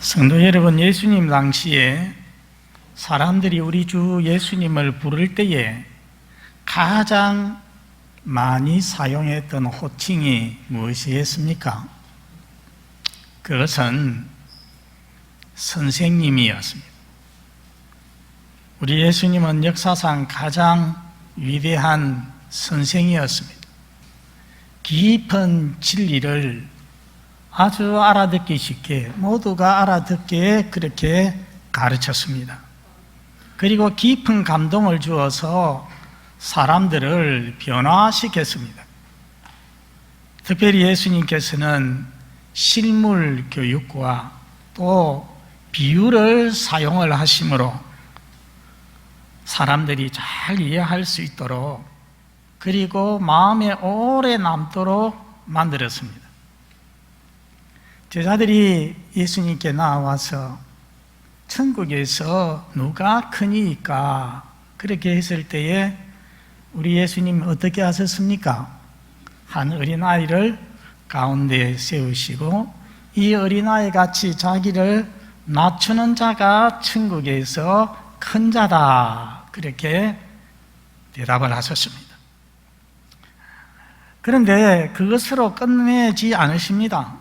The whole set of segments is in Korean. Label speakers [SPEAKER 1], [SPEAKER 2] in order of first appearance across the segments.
[SPEAKER 1] 성도 여러분, 예수님 당시에 사람들이 우리 주 예수님을 부를 때에 가장 많이 사용했던 호칭이 무엇이었습니까? 그것은 선생님이었습니다. 우리 예수님은 역사상 가장 위대한 선생이었습니다. 깊은 진리를 아주 알아듣기 쉽게 모두가 알아듣게 그렇게 가르쳤습니다. 그리고 깊은 감동을 주어서 사람들을 변화시켰습니다. 특별히 예수님께서는 실물 교육과 또 비유를 사용을 하심으로 사람들이 잘 이해할 수 있도록 그리고 마음에 오래 남도록 만들었습니다. 제자들이 예수님께 나와서 천국에서 누가 크니까 그렇게 했을 때에 우리 예수님 어떻게 하셨습니까? 한 어린아이를 가운데 세우시고 이 어린아이 같이 자기를 낮추는 자가 천국에서 큰 자다. 그렇게 대답을 하셨습니다. 그런데 그것으로 끝내지 않으십니다.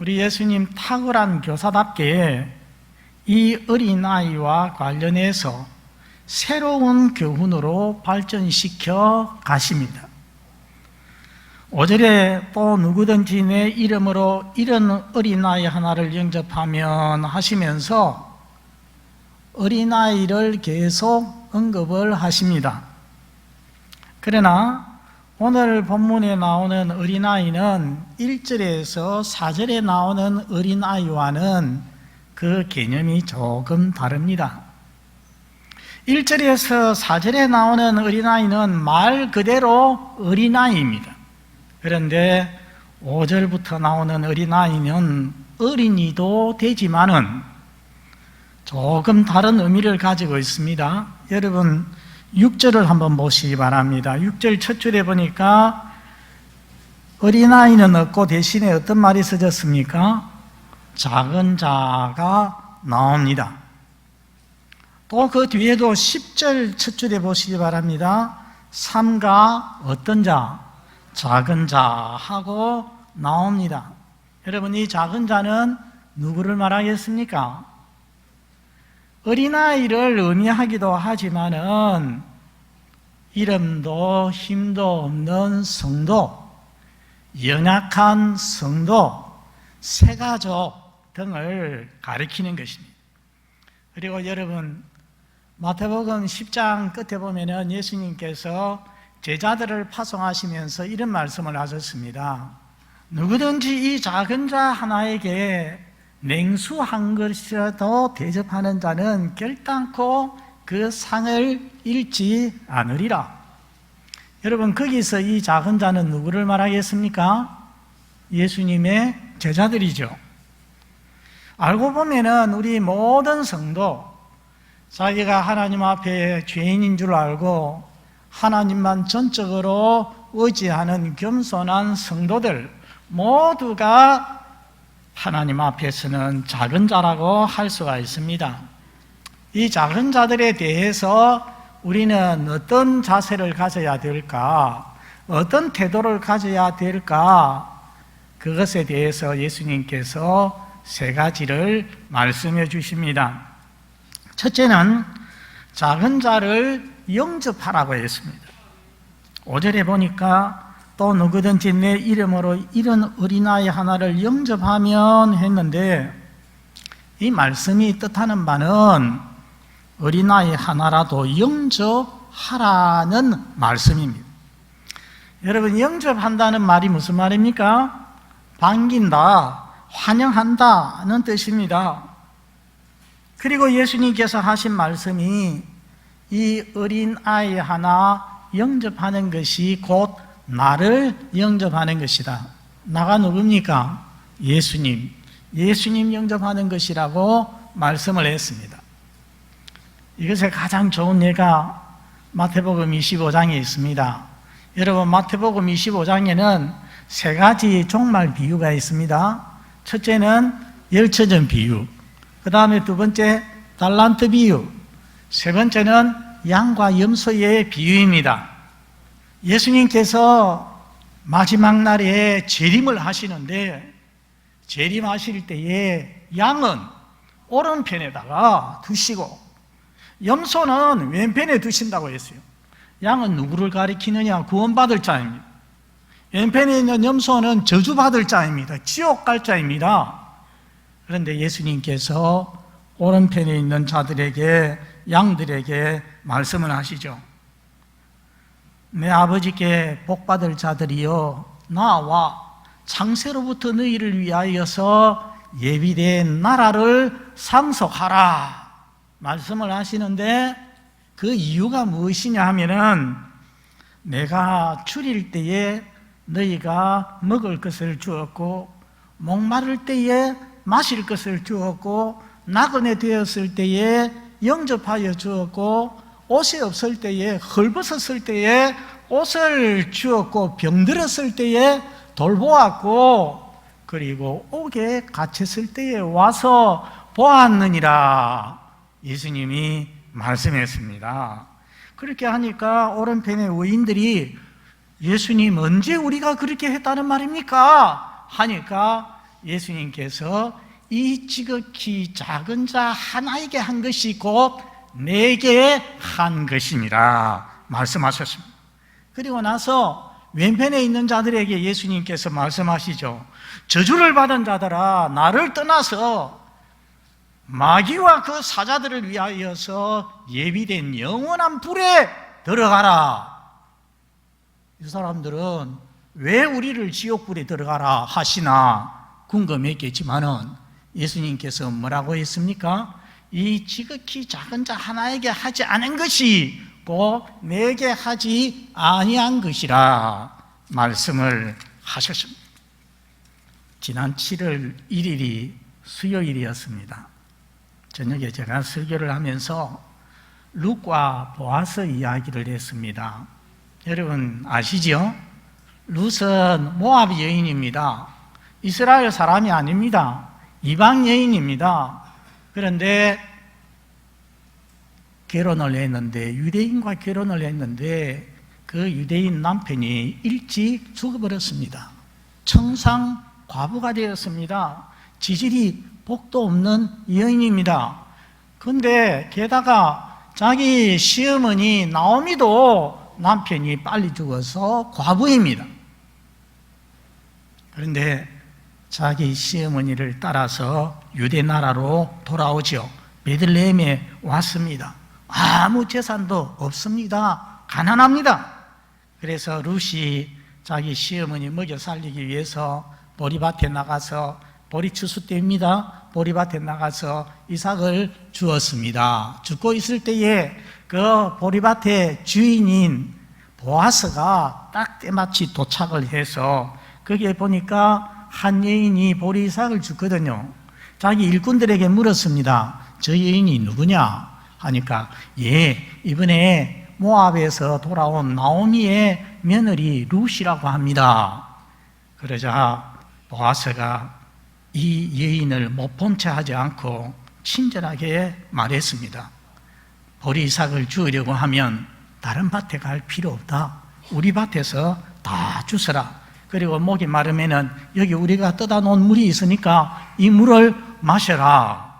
[SPEAKER 1] 우리 예수님 탁월한 교사답게 이 어린아이와 관련해서 새로운 교훈으로 발전시켜 가십니다. 5절에 또 누구든지 내 이름으로 이런 어린아이 하나를 영접하면 하시면서 어린아이를 계속 언급을 하십니다. 그러나 오늘 본문에 나오는 어린아이는 1절에서 4절에 나오는 어린아이와는 그 개념이 조금 다릅니다. 1절에서 4절에 나오는 어린아이는 말 그대로 어린아이입니다. 그런데 5절부터 나오는 어린아이는 어린이도 되지만은 조금 다른 의미를 가지고 있습니다. 여러분, 6절을 한번 보시기 바랍니다. 6절 첫 줄에 보니까 어린아이는 없고 대신에 어떤 말이 써졌습니까? 작은 자가 나옵니다. 또 그 뒤에도 10절 첫 줄에 보시기 바랍니다. 삼가 어떤 자? 작은 자 하고 나옵니다. 여러분, 이 작은 자는 누구를 말하겠습니까? 어린아이를 의미하기도 하지만은 이름도 힘도 없는 성도, 연약한 성도, 세가족 등을 가리키는 것입니다. 그리고 여러분, 마태복음 10장 끝에 보면은 예수님께서 제자들을 파송하시면서 이런 말씀을 하셨습니다. 누구든지 이 작은 자 하나에게 냉수 한 그릇이라도 대접하는 자는 결단코 그 상을 잃지 않으리라. 여러분, 거기서 이 작은 자는 누구를 말하겠습니까? 예수님의 제자들이죠. 알고 보면은 우리 모든 성도, 자기가 하나님 앞에 죄인인 줄 알고 하나님만 전적으로 의지하는 겸손한 성도들 모두가 하나님 앞에서는 작은 자라고 할 수가 있습니다. 이 작은 자들에 대해서 우리는 어떤 자세를 가져야 될까? 어떤 태도를 가져야 될까? 그것에 대해서 예수님께서 세 가지를 말씀해 주십니다. 첫째는 작은 자를 영접하라고 했습니다. 5절에 보니까 또 누구든지 내 이름으로 이런 어린아이 하나를 영접하면 했는데 이 말씀이 뜻하는 바는 어린아이 하나라도 영접하라는 말씀입니다. 여러분, 영접한다는 말이 무슨 말입니까? 반긴다, 환영한다는 뜻입니다. 그리고 예수님께서 하신 말씀이 이 어린아이 하나 영접하는 것이 곧 나를 영접하는 것이다. 나가 누굽니까? 예수님. 예수님 영접하는 것이라고 말씀을 했습니다. 이것의 가장 좋은 예가 마태복음 25장에 있습니다. 여러분, 마태복음 25장에는 세 가지 종말 비유가 있습니다. 첫째는 열처전 비유. 그 다음에 두 번째 달란트 비유. 세 번째는 양과 염소의 비유입니다. 예수님께서 마지막 날에 재림을 하시는데 재림하실 때에 양은 오른편에다가 두시고 염소는 왼편에 두신다고 했어요. 양은 누구를 가리키느냐? 구원받을 자입니다. 왼편에 있는 염소는 저주받을 자입니다. 지옥 갈 자입니다. 그런데 예수님께서 오른편에 있는 자들에게 양들에게 말씀을 하시죠. 내 아버지께 복받을 자들이여 나와 창세로부터 너희를 위하여서 예비된 나라를 상속하라. 말씀을 하시는데 그 이유가 무엇이냐 하면은 내가 줄일 때에 너희가 먹을 것을 주었고 목마를 때에 마실 것을 주었고 나그네 되었을 때에 영접하여 주었고 옷이 없을 때에 헐벗었을 때에 옷을 주었고 병들었을 때에 돌보았고 그리고 옥에 갇혔을 때에 와서 보았느니라 예수님이 말씀했습니다. 그렇게 하니까 오른편의 의인들이 예수님 언제 우리가 그렇게 했다는 말입니까? 하니까 예수님께서 이 지극히 작은 자 하나에게 한 것이 곧 내게 한 것이니라 말씀하셨습니다. 그리고 나서 왼편에 있는 자들에게 예수님께서 말씀하시죠. 저주를 받은 자들아 나를 떠나서 마귀와 그 사자들을 위하여서 예비된 영원한 불에 들어가라. 이 사람들은 왜 우리를 지옥불에 들어가라 하시나 궁금했겠지만은 예수님께서 뭐라고 했습니까? 이 지극히 작은 자 하나에게 하지 않은 것이 곧 내게 하지 아니한 것이라 말씀을 하셨습니다. 지난 7월 1일이 수요일이었습니다. 저녁에 제가 설교를 하면서 룻과 보아스 이야기를 했습니다. 여러분 아시죠? 룻은 모압 여인입니다. 이스라엘 사람이 아닙니다. 이방 여인입니다. 그런데 결혼을 했는데 유대인과 결혼을 했는데 그 유대인 남편이 일찍 죽어버렸습니다. 청상 과부가 되었습니다. 지질이 복도 없는 여인입니다. 근데 게다가 자기 시어머니 나오미도 남편이 빨리 죽어서 과부입니다. 그런데 자기 시어머니를 따라서 유대 나라로 돌아오죠. 베들레헴에 왔습니다. 아무 재산도 없습니다. 가난합니다. 그래서 루시 자기 시어머니 먹여 살리기 위해서 보리밭에 나가서 보리 추수 때입니다. 보리밭에 나가서 이삭을 주었습니다. 죽고 있을 때에 그 보리밭의 주인인 보아스가 딱 때마치 도착을 해서 거기에 보니까 한 여인이 보리 이삭을 주거든요. 자기 일꾼들에게 물었습니다. 저 여인이 누구냐? 하니까 예, 이번에 모압에서 돌아온 나오미의 며느리 루시라고 합니다. 그러자 보아스가 이 여인을 못 본 채 하지 않고 친절하게 말했습니다. 보리 이삭을 주으려고 하면 다른 밭에 갈 필요 없다. 우리 밭에서 다 주서라. 그리고 목이 마르면은 여기 우리가 떠다 놓은 물이 있으니까 이 물을 마셔라.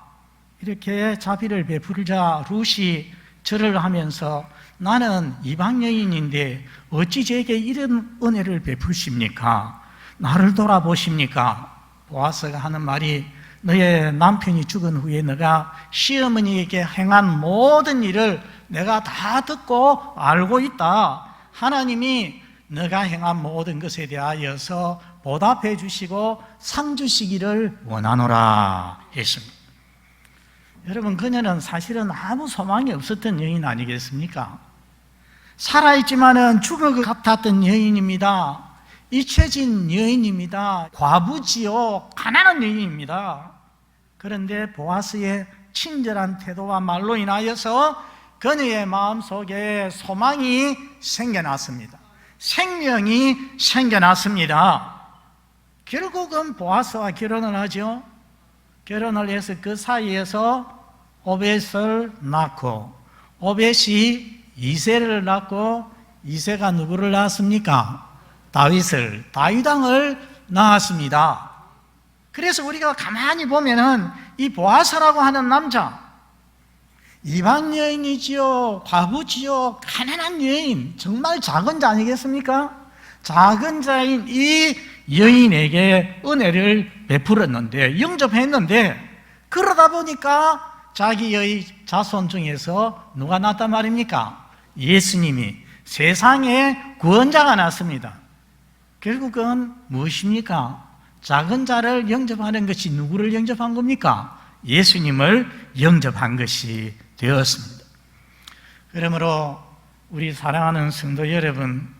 [SPEAKER 1] 이렇게 자비를 베풀자 루시 절을 하면서 나는 이방 여인인데 어찌 제게 이런 은혜를 베푸십니까? 나를 돌아보십니까? 보아스가 하는 말이 너의 남편이 죽은 후에 너가 시어머니에게 행한 모든 일을 내가 다 듣고 알고 있다. 하나님이 너가 행한 모든 것에 대하여서 보답해 주시고 상 주시기를 원하노라 했습니다. 여러분, 그녀는 사실은 아무 소망이 없었던 여인 아니겠습니까? 살아있지만은 죽을 것 같았던 여인입니다. 잊혀진 여인입니다. 과부지요. 가난한 여인입니다. 그런데 보아스의 친절한 태도와 말로 인하여서 그녀의 마음 속에 소망이 생겨났습니다. 생명이 생겨났습니다. 결국은 보아스와 결혼을 하죠. 결혼을 해서 그 사이에서 오벳을 낳고 오벳이 이세를 낳고 이세가 누구를 낳았습니까? 다윗을 다윗왕을 낳았습니다. 그래서 우리가 가만히 보면은 이 보아사라고 하는 남자 이방 여인이지요, 과부지요, 가난한 여인, 정말 작은 자 아니겠습니까? 작은 자인 이 여인에게 은혜를 베풀었는데, 영접했는데, 그러다 보니까 자기의 자손 중에서 누가 났단 말입니까? 예수님이 세상에 구원자가 났습니다. 결국은 무엇입니까? 작은 자를 영접하는 것이 누구를 영접한 겁니까? 예수님을 영접한 것이 되었습니다. 그러므로 우리 사랑하는 성도 여러분,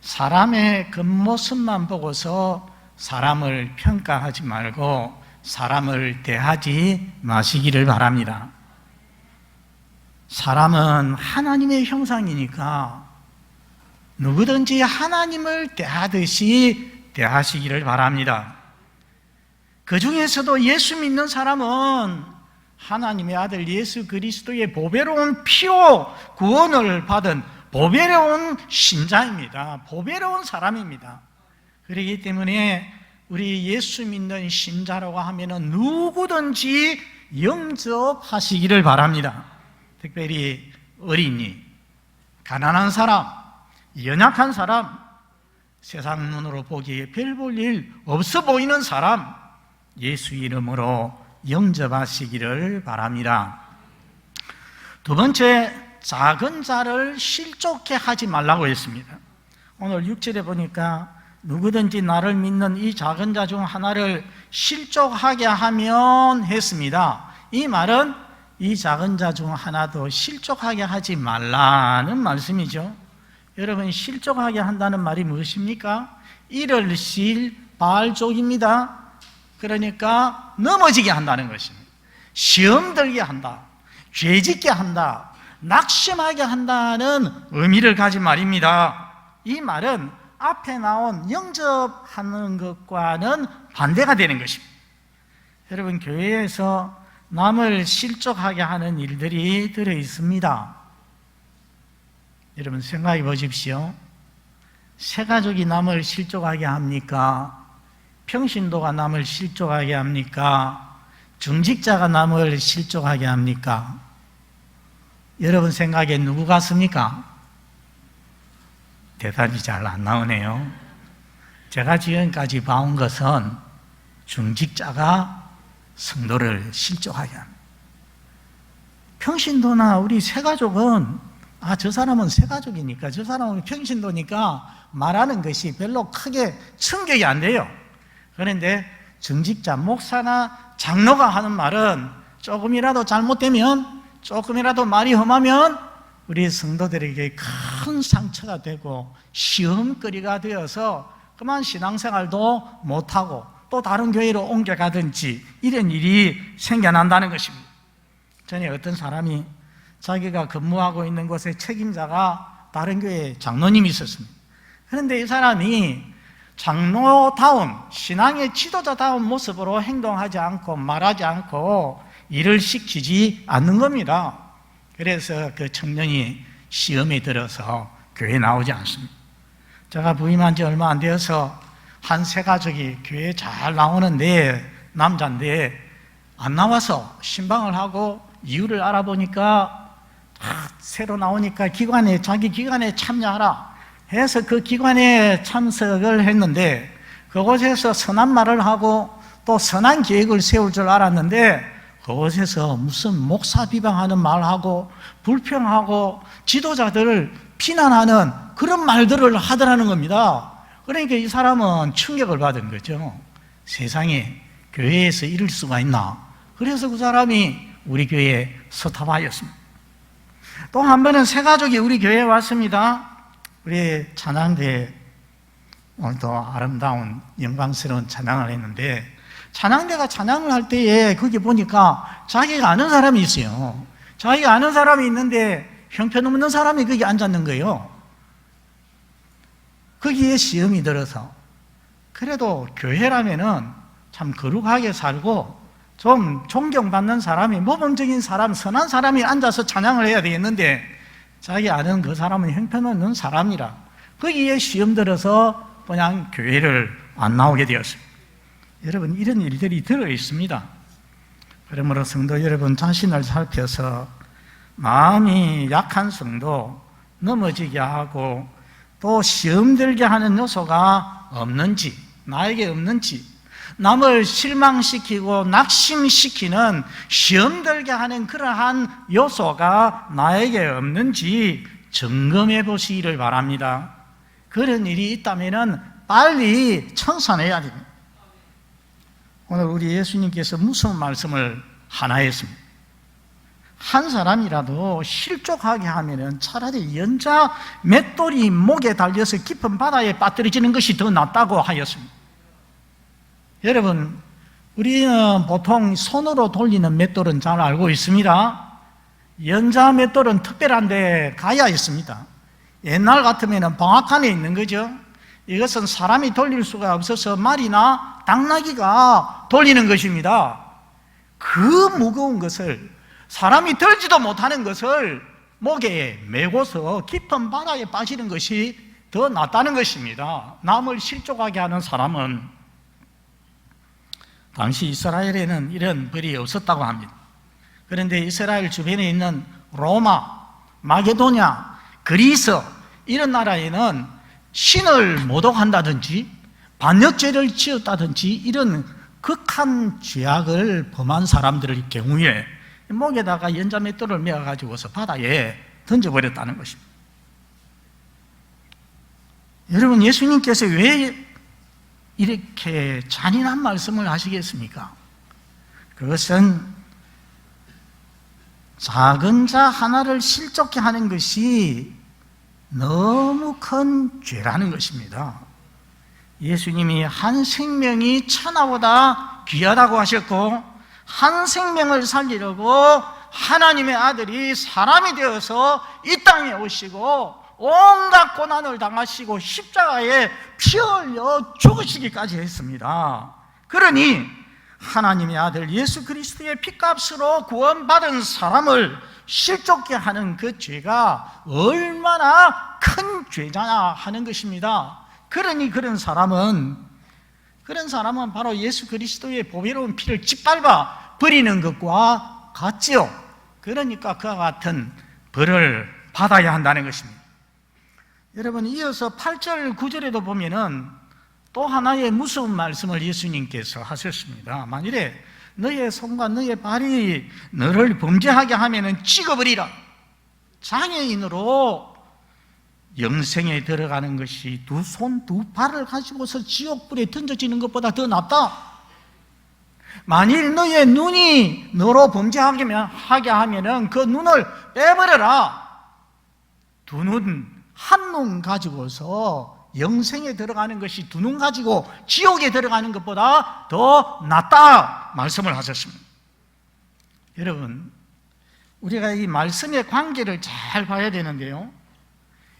[SPEAKER 1] 사람의 겉모습만 보고서 사람을 평가하지 말고 사람을 대하지 마시기를 바랍니다. 사람은 하나님의 형상이니까 누구든지 하나님을 대하듯이 대하시기를 바랍니다. 그 중에서도 예수 믿는 사람은 하나님의 아들 예수 그리스도의 보배로운 피로 구원을 받은 보배로운 신자입니다. 보배로운 사람입니다. 그렇기 때문에 우리 예수 믿는 신자라고 하면은 누구든지 영접하시기를 바랍니다. 특별히 어린이, 가난한 사람, 연약한 사람, 세상 눈으로 보기에 별 볼 일 없어 보이는 사람, 예수 이름으로 영접하시기를 바랍니다. 두 번째, 작은 자를 실족해 하지 말라고 했습니다. 오늘 6절에 보니까 누구든지 나를 믿는 이 작은 자 중 하나를 실족하게 하면 했습니다. 이 말은 이 작은 자 중 하나도 실족하게 하지 말라는 말씀이죠. 여러분, 실족하게 한다는 말이 무엇입니까? 이를 실 발족입니다. 그러니까 넘어지게 한다는 것입니다. 시험 들게 한다. 죄 짓게 한다. 낙심하게 한다는 의미를 가진 말입니다. 이 말은 앞에 나온 영접하는 것과는 반대가 되는 것입니다. 여러분, 교회에서 남을 실족하게 하는 일들이 들어 있습니다. 여러분, 생각해 보십시오. 새 가족이 남을 실족하게 합니까? 평신도가 남을 실족하게 합니까? 중직자가 남을 실족하게 합니까? 여러분 생각에 누구 같습니까? 대답이 잘 안 나오네요. 제가 지금까지 봐온 것은 중직자가 성도를 실족하게 합니다. 평신도나 우리 새가족은 아, 저 사람은 새가족이니까, 저 사람은 평신도니까 말하는 것이 별로 크게 충격이 안 돼요. 그런데 정직자, 목사나 장로가 하는 말은 조금이라도 잘못되면, 조금이라도 말이 험하면 우리 성도들에게 큰 상처가 되고 시험거리가 되어서 그만 신앙생활도 못하고 또 다른 교회로 옮겨가든지 이런 일이 생겨난다는 것입니다. 전에 어떤 사람이 자기가 근무하고 있는 곳의 책임자가 다른 교회 장로님이 있었습니다. 그런데 이 사람이 장로다운 신앙의 지도자다운 모습으로 행동하지 않고 말하지 않고 일을 시키지 않는 겁니다. 그래서 그 청년이 시험에 들어서 교회 나오지 않습니다. 제가 부임한 지 얼마 안 되어서 한 세 가족이 교회 잘 나오는데 남자인데 안 나와서 신방을 하고 이유를 알아보니까 아, 새로 나오니까 기관에 자기 기관에 참여하라 해서 그 기관에 참석을 했는데 그곳에서 선한 말을 하고 또 선한 계획을 세울 줄 알았는데 그곳에서 무슨 목사 비방하는 말하고 불평하고 지도자들을 비난하는 그런 말들을 하더라는 겁니다. 그러니까 이 사람은 충격을 받은 거죠. 세상에 교회에서 이럴 수가 있나. 그래서 그 사람이 우리 교회에 서탑하였습니다. 또 한 번은 새 가족이 우리 교회에 왔습니다. 우리 찬양대 오늘도 아름다운 영광스러운 찬양을 했는데 찬양대가 찬양을 할 때에 거기 보니까 자기가 아는 사람이 있어요. 자기가 아는 사람이 있는데 형편없는 사람이 거기 앉았는 거예요. 거기에 시험이 들어서 그래도 교회라면은 참 거룩하게 살고 좀 존경받는 사람이 모범적인 사람, 선한 사람이 앉아서 찬양을 해야 되겠는데 자기 아는 그 사람은 형편없는 사람이라 거기에 시험 들어서 그냥 교회를 안 나오게 되었습니다. 여러분 이런 일들이 들어 있습니다. 그러므로 성도 여러분 자신을 살펴서 마음이 약한 성도 넘어지게 하고 또 시험 들게 하는 요소가 없는지 나에게 없는지 남을 실망시키고 낙심시키는 시험 들게 하는 그러한 요소가 나에게 없는지 점검해 보시기를 바랍니다. 그런 일이 있다면 빨리 청산해야 됩니다. 오늘 우리 예수님께서 무슨 말씀을 하나 했습니다. 한 사람이라도 실족하게 하면은 차라리 연자 맷돌이 목에 달려서 깊은 바다에 빠뜨려지는 것이 더 낫다고 하였습니다. 여러분, 우리는 보통 손으로 돌리는 맷돌은 잘 알고 있습니다. 연자 맷돌은 특별한데 가야 있습니다. 옛날 같으면 방앗간에 있는 거죠. 이것은 사람이 돌릴 수가 없어서 말이나 당나귀가 돌리는 것입니다. 그 무거운 것을 사람이 들지도 못하는 것을 목에 메고서 깊은 바다에 빠지는 것이 더 낫다는 것입니다. 남을 실족하게 하는 사람은 당시 이스라엘에는 이런 벌이 없었다고 합니다. 그런데 이스라엘 주변에 있는 로마, 마게도냐, 그리스 이런 나라에는 신을 모독한다든지 반역죄를 지었다든지 이런 극한 죄악을 범한 사람들의 경우에 목에다가 연자맷돌을 메어 가지고서 바다에 던져버렸다는 것입니다. 여러분, 예수님께서 왜 이렇게 잔인한 말씀을 하시겠습니까? 그것은 작은 자 하나를 실족케 하는 것이 너무 큰 죄라는 것입니다. 예수님이 한 생명이 천하보다 귀하다고 하셨고, 한 생명을 살리려고 하나님의 아들이 사람이 되어서 이 땅에 오시고, 온갖 고난을 당하시고 십자가에 피 흘려 죽으시기까지 했습니다. 그러니 하나님의 아들 예수 그리스도의 피값으로 구원받은 사람을 실족게 하는 그 죄가 얼마나 큰 죄냐 하는 것입니다. 그러니 그런 사람은 그런 사람은 바로 예수 그리스도의 보배로운 피를 짓밟아 버리는 것과 같지요. 그러니까 그와 같은 벌을 받아야 한다는 것입니다. 여러분 이어서 8절 9절에도 보면은 또 하나의 무서운 말씀을 예수님께서 하셨습니다. 만일에 너의 손과 너의 발이 너를 범죄하게 하면은 찍어버리라. 장애인으로 영생에 들어가는 것이 두 손, 두 발을 가지고서 지옥불에 던져지는 것보다 더 낫다. 만일 너의 눈이 너로 범죄하게 하면은 그 눈을 빼버려라. 두 눈, 한 눈 가지고서 영생에 들어가는 것이 두 눈 가지고 지옥에 들어가는 것보다 더 낫다. 말씀을 하셨습니다. 여러분, 우리가 이 말씀의 관계를 잘 봐야 되는데요.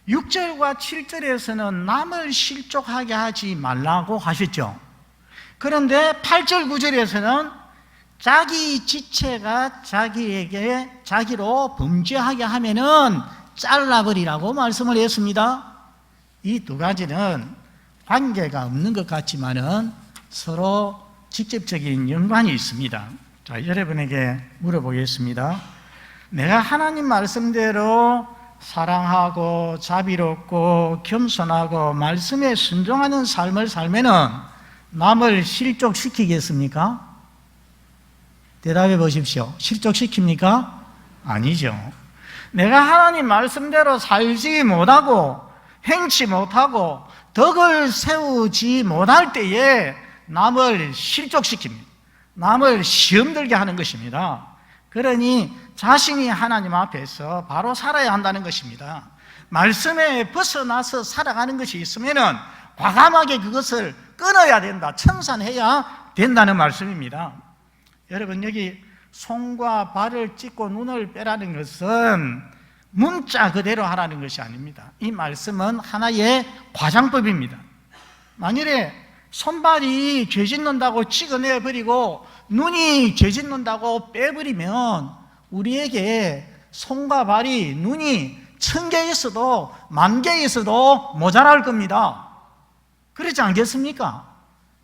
[SPEAKER 1] 6절과 7절에서는 남을 실족하게 하지 말라고 하셨죠. 그런데 8절, 9절에서는 자기 지체가 자기에게 자기로 범죄하게 하면은 잘라버리라고 말씀을 했습니다. 이 두 가지는 관계가 없는 것 같지만은 서로 직접적인 연관이 있습니다. 자, 여러분에게 물어보겠습니다. 내가 하나님 말씀대로 사랑하고 자비롭고 겸손하고 말씀에 순종하는 삶을 살면은 남을 실족시키겠습니까? 대답해 보십시오. 실족시킵니까? 아니죠. 내가 하나님 말씀대로 살지 못하고 행치 못하고 덕을 세우지 못할 때에 남을 실족시킵니다. 남을 시험 들게 하는 것입니다. 그러니 자신이 하나님 앞에서 바로 살아야 한다는 것입니다. 말씀에 벗어나서 살아가는 것이 있으면은 과감하게 그것을 끊어야 된다. 청산해야 된다는 말씀입니다. 여러분, 여기 손과 발을 찢고 눈을 빼라는 것은 문자 그대로 하라는 것이 아닙니다. 이 말씀은 하나의 과장법입니다. 만일에 손발이 죄 짓는다고 찍어내 버리고 눈이 죄 짓는다고 빼버리면 우리에게 손과 발이 눈이 천 개 있어도 만 개 있어도 모자랄 겁니다. 그렇지 않겠습니까?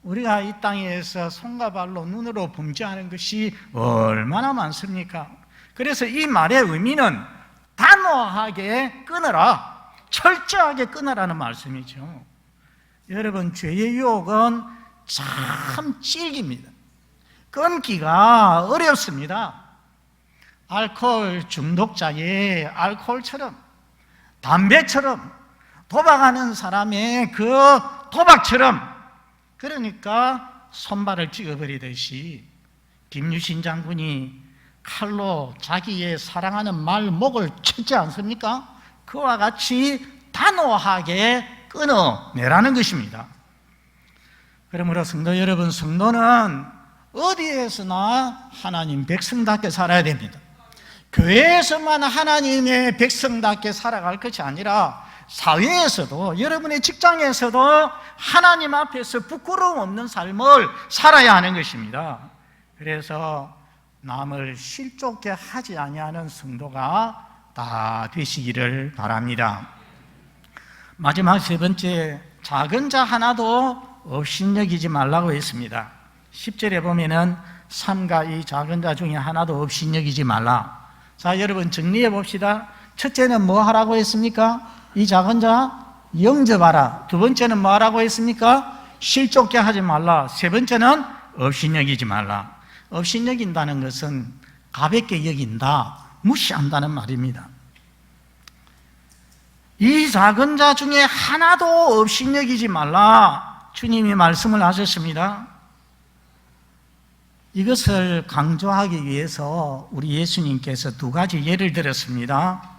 [SPEAKER 1] 우리가 이 땅에서 손과 발로 눈으로 범죄하는 것이 얼마나 많습니까? 그래서 이 말의 의미는 단호하게 끊어라. 철저하게 끊어라는 말씀이죠. 여러분, 죄의 유혹은 참 질깁니다. 끊기가 어렵습니다. 알코올 중독자의 알코올처럼, 담배처럼, 도박하는 사람의 그 도박처럼, 그러니까 손발을 찍어버리듯이 김유신 장군이 칼로 자기의 사랑하는 말 목을 쳤지 않습니까? 그와 같이 단호하게 끊어내라는 것입니다. 그러므로 성도 여러분, 성도는 어디에서나 하나님 백성답게 살아야 됩니다. 교회에서만 하나님의 백성답게 살아갈 것이 아니라 사회에서도 여러분의 직장에서도 하나님 앞에서 부끄러움 없는 삶을 살아야 하는 것입니다. 그래서 남을 실족게 하지 아니하는 성도가 다 되시기를 바랍니다. 마지막 세 번째 작은 자 하나도 업신여기지 말라고 했습니다. 10절에 보면은 삼가 이 작은 자 중에 하나도 업신여기지 말라. 자, 여러분 정리해 봅시다. 첫째는 뭐 하라고 했습니까? 이 작은 자 영접하라. 두 번째는 뭐 하라고 했습니까? 실족게 하지 말라. 세 번째는 업신여기지 말라. 업신여긴다는 것은 가볍게 여긴다, 무시한다는 말입니다. 이 작은 자 중에 하나도 업신여기지 말라. 주님이 말씀을 하셨습니다. 이것을 강조하기 위해서 우리 예수님께서 두 가지 예를 들었습니다.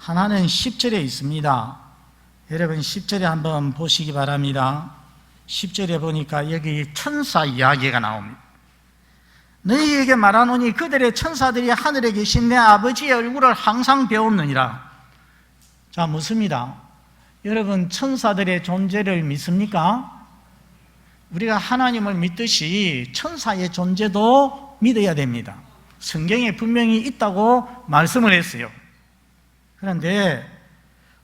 [SPEAKER 1] 하나는 10절에 있습니다. 여러분 10절에 한번 보시기 바랍니다. 10절에 보니까 여기 천사 이야기가 나옵니다. 너희에게 말하노니 그들의 천사들이 하늘에 계신 내 아버지의 얼굴을 항상 배웠느니라. 자, 묻습니다. 여러분, 천사들의 존재를 믿습니까? 우리가 하나님을 믿듯이 천사의 존재도 믿어야 됩니다. 성경에 분명히 있다고 말씀을 했어요. 그런데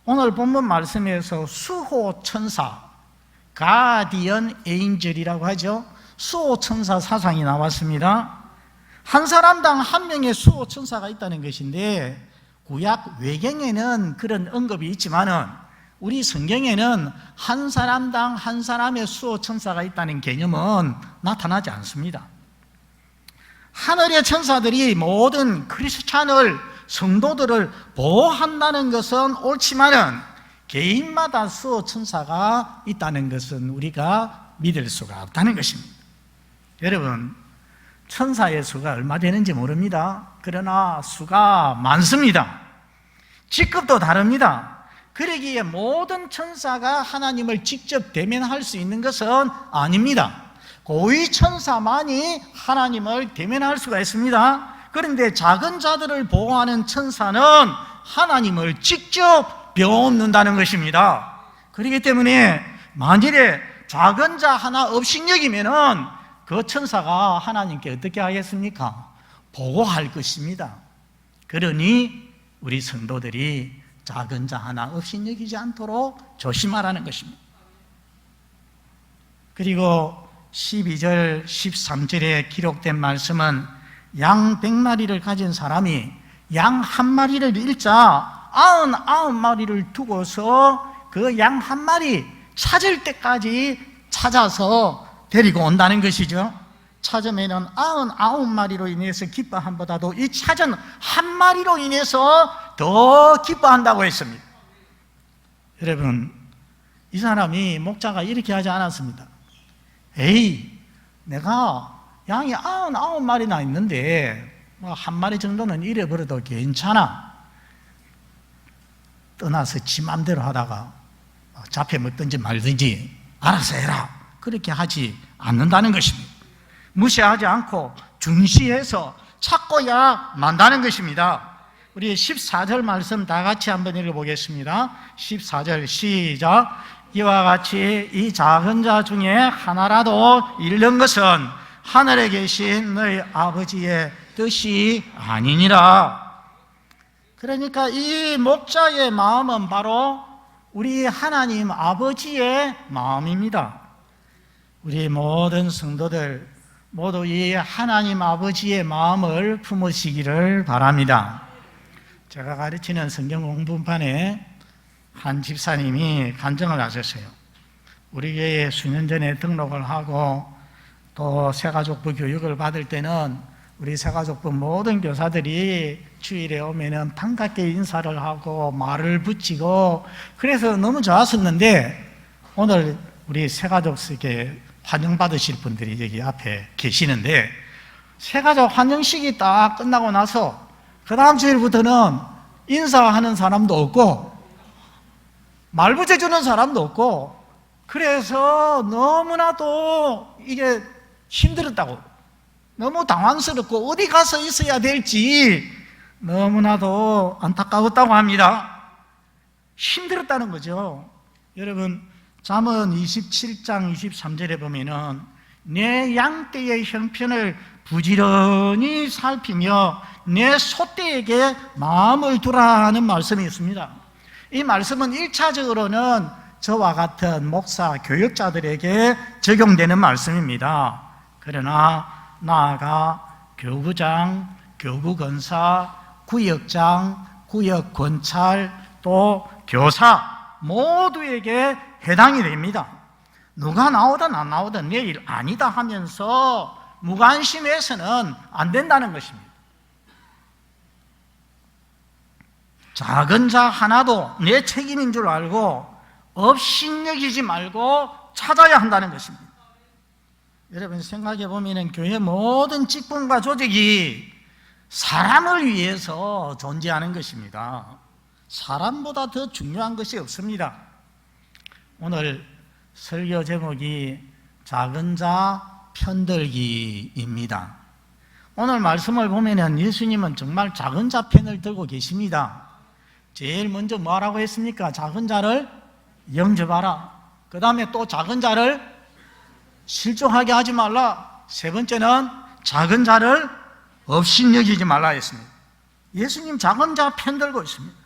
[SPEAKER 1] 오늘 본문 말씀에서 수호 천사, 가디언 에인젤이라고 하죠. 수호 천사 사상이 나왔습니다. 한 사람당 한 명의 수호 천사가 있다는 것인데 구약 외경에는 그런 언급이 있지만은 우리 성경에는 한 사람당 한 사람의 수호 천사가 있다는 개념은 나타나지 않습니다. 하늘의 천사들이 모든 크리스찬을 성도들을 보호한다는 것은 옳지만은 개인마다 수호 천사가 있다는 것은 우리가 믿을 수가 없다는 것입니다. 여러분, 천사의 수가 얼마 되는지 모릅니다. 그러나 수가 많습니다. 직급도 다릅니다. 그러기에 모든 천사가 하나님을 직접 대면할 수 있는 것은 아닙니다. 고위 천사만이 하나님을 대면할 수가 있습니다. 그런데 작은 자들을 보호하는 천사는 하나님을 직접 배워놓는다는 것입니다. 그렇기 때문에 만일에 작은 자 하나 업신여기면은 그 천사가 하나님께 어떻게 하겠습니까? 보고할 것입니다. 그러니 우리 성도들이 작은 자 하나 없이 여기지 않도록 조심하라는 것입니다. 그리고 12절, 13절에 기록된 말씀은 양 100마리를 가진 사람이 양 한 마리를 잃자 아흔 아홉 마리를 두고서 그 양 한 마리 찾을 때까지 찾아서 데리고 온다는 것이죠. 찾으면은 아흔 아홉 마리로 인해서 기뻐함보다도 이 찾은 한 마리로 인해서 더 기뻐한다고 했습니다. 여러분, 이 사람이 목자가 이렇게 하지 않았습니다. 에이, 내가 양이 아흔 아홉 마리나 있는데 뭐 한 마리 정도는 잃어버려도 괜찮아. 떠나서 지 맘대로 하다가 잡혀 먹든지 말든지 알아서 해라. 그렇게 하지 않는다는 것입니다. 무시하지 않고 중시해서 찾고야 만다는 것입니다. 우리 14절 말씀 다 같이 한번 읽어보겠습니다. 14절 시작. 이와 같이 이 작은 자 중에 하나라도 잃는 것은 하늘에 계신 너희 아버지의 뜻이 아니니라. 그러니까 이 목자의 마음은 바로 우리 하나님 아버지의 마음입니다. 우리 모든 성도들 모두 이 하나님 아버지의 마음을 품으시기를 바랍니다. 제가 가르치는 성경 공부판에 한 집사님이 간증을 하셨어요. 우리 교회에 수년 전에 등록을 하고 또 새가족부 교육을 받을 때는 우리 새가족부 모든 교사들이 주일에 오면은 반갑게 인사를 하고 말을 붙이고 그래서 너무 좋았었는데 오늘 우리 새가족에게 환영받으실 분들이 여기 앞에 계시는데 새가족 환영식이 딱 끝나고 나서 그 다음 주일부터는 인사하는 사람도 없고 말 붙여주는 사람도 없고 그래서 너무나도 이게 힘들었다고 너무 당황스럽고 어디 가서 있어야 될지 너무나도 안타까웠다고 합니다. 힘들었다는 거죠. 여러분 잠언 27장 23절에 보면은 내 양떼의 형편을 부지런히 살피며 내 소떼에게 마음을 두라 하는 말씀이 있습니다. 이 말씀은 1차적으로는 저와 같은 목사 교육자들에게 적용되는 말씀입니다. 그러나 나아가 교구장, 교구건사, 구역장, 구역권찰, 또 교사 모두에게 해당이 됩니다. 누가 나오든 안 나오든 내일 아니다 하면서 무관심해서는 안 된다는 것입니다. 작은 자 하나도 내 책임인 줄 알고 업신여기지 말고 찾아야 한다는 것입니다. 여러분 생각해 보면 교회 모든 직분과 조직이 사람을 위해서 존재하는 것입니다. 사람보다 더 중요한 것이 없습니다. 오늘 설교 제목이 작은 자 편들기입니다. 오늘 말씀을 보면 예수님은 정말 작은 자 편을 들고 계십니다. 제일 먼저 뭐라고 했습니까? 작은 자를 영접하라. 그 다음에 또 작은 자를 실종하게 하지 말라. 세 번째는 작은 자를 업신여기지 말라 했습니다. 예수님 작은 자 편들고 있습니다.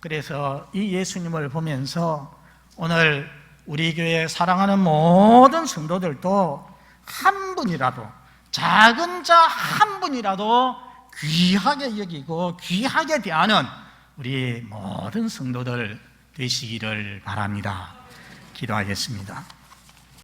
[SPEAKER 1] 그래서 이 예수님을 보면서 오늘 우리 교회 사랑하는 모든 성도들도 한 분이라도 작은 자 한 분이라도 귀하게 여기고 귀하게 대하는 우리 모든 성도들 되시기를 바랍니다. 기도하겠습니다.